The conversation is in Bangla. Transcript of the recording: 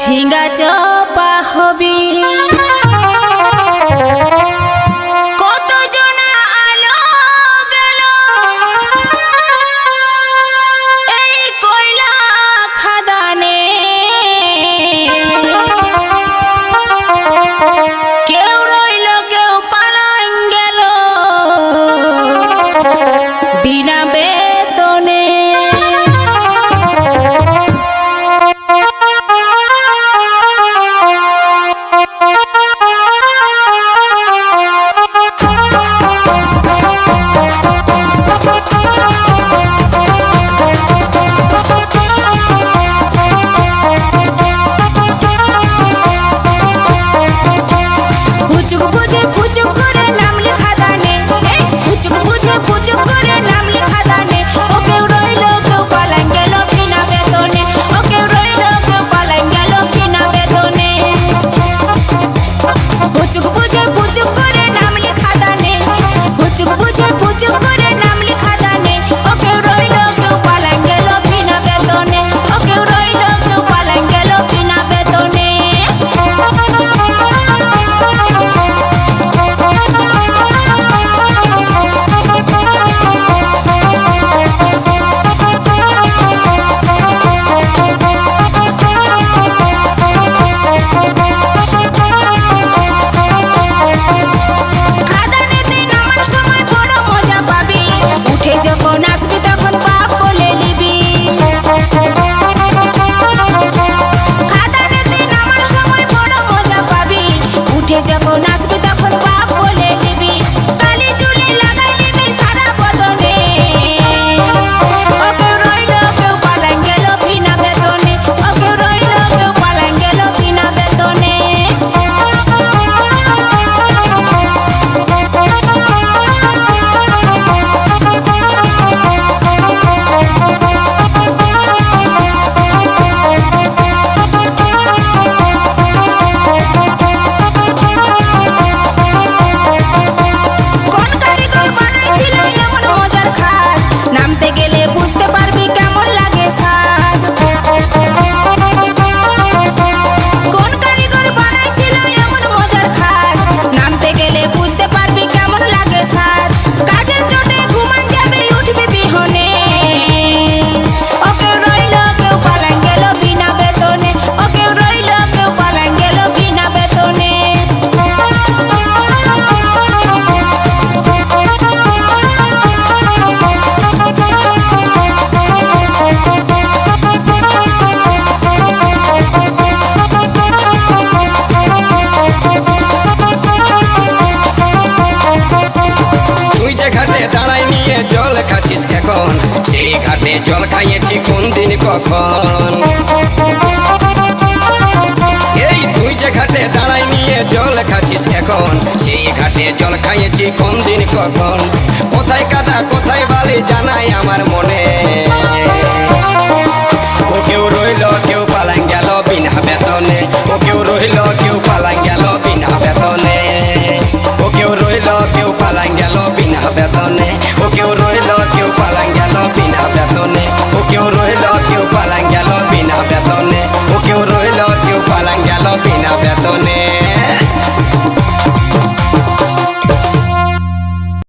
ঝিঙ্গা চোর তুই যে ঘাটে দাঁড়াই নিয়ে জল খাচ্ছিস এখন সেই ঘাটে জল খাইয়েছি কোন দিন কখন? এই তুই যে ঘাটে দাঁড়াই নিয়ে জল খাচ্ছিস এখন সেই ঘাটে জল খাইয়েছি কোন দিন কখন? কোথায় কাটা কোথায় বালি জানাই আমার মনে। পালান গেল বিনা বেতনে। ও কেউ রইল, কেউ পালান গেল বিনা বেতনে। ও কেউ রইল